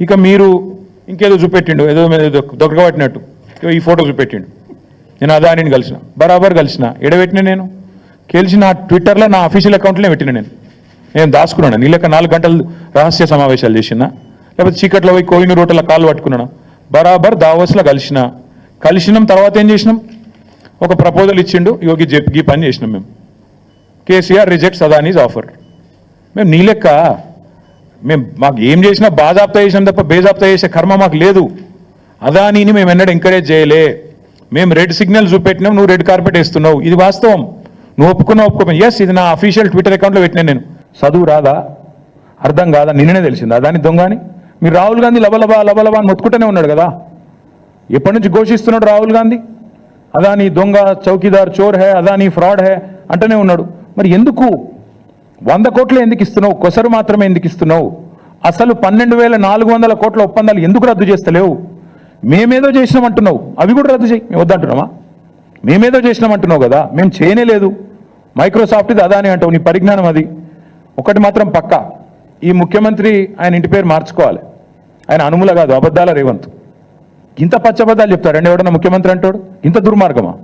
ఇక మీరు ఇంకేదో చూపెట్టిండు ఏదో దొరకబట్టినట్టు. ఈ ఫోటో చూపెట్టిండు. నేను అదానిని కలిసిన బరాబర్ కలిసిన ఎడబెట్టిన నేను. కలిసి నా ట్విట్టర్లో నా అఫీషియల్ అకౌంట్లోనే పెట్టిన నేను. నేను దాచుకున్నాను? నీళ్ళక నాలుగు గంటలు రహస్య సమావేశాలు చేసిన? లేకపోతే చీకట్లో పోయి కోయిన రోడ్ల కాళ్ళు పట్టుకున్నాను? బరాబర్ దావోస్లో కలిసిన. కలిసినాం తర్వాత ఏం చేసినాం? ఒక ప్రపోజల్ ఇచ్చిండు యోగి చెప్పి పని చేసినాం మేము. KCR rejects Adani's offer. మేము నీ లెక్క మేము మాకు ఏం చేసినా బాజాప్తా చేసినాం తప్ప బేజాప్తా చేసే కర్మ మాకు లేదు. అదానీని మేము ఎన్నడూ ఎంకరేజ్ చేయలే. మేము రెడ్ సిగ్నల్ చూపెట్టినాం నువ్వు రెడ్ కార్పెట్ వేస్తున్నావు. ఇది వాస్తవం. నువ్వు ఒప్పుకున్నావు ఒప్పుకో ఎస్ ఇది నా అఫీషియల్ ట్విట్టర్ అకౌంట్లో పెట్టినా నేను. చదువు రాదా? అర్థం కాదా? నిన్ననే తెలిసింది. అదాని దొంగ అని? మీరు రాహుల్ గాంధీ లబలబా లబలబా అని మొత్తుకుంటూనే ఉన్నాడు కదా? ఎప్పటి నుంచి ఘోషిస్తున్నాడు రాహుల్ గాంధీ? అదాని దొంగ చౌకీదార్ చోర్ హే అదాని ఫ్రాడ్ హే అంటూనే ఉన్నాడు. మరి ఎందుకు? వంద కోట్లు ఎందుకు ఇస్తున్నావు? కొసరు మాత్రమే ఎందుకు ఇస్తున్నావు? అసలు పన్నెండు వేల నాలుగు వందల కోట్ల ఒప్పందాలు ఎందుకు రద్దు చేస్తలేవు? మేమేదో చేసినామంటున్నావు అవి కూడా రద్దు చేయి. మేము వద్దంటున్నామా? మేమేదో చేసినామంటున్నావు కదా. మేము చేయనే లేదు మైక్రోసాఫ్ట్ ఇది అదాని అంటావు. నీ పరిజ్ఞానం అది. ఒకటి మాత్రం పక్కా. ఈ ముఖ్యమంత్రి ఆయన ఇంటి పేరు మార్చుకోవాలి. ఆయన అనుముల కాదు అబద్ధాల రేవంత్. ఇంత పచ్చబద్ధాలు చెప్తారండి ఎవడన్నా ముఖ్యమంత్రి అంటాడు? ఇంత దుర్మార్గమా?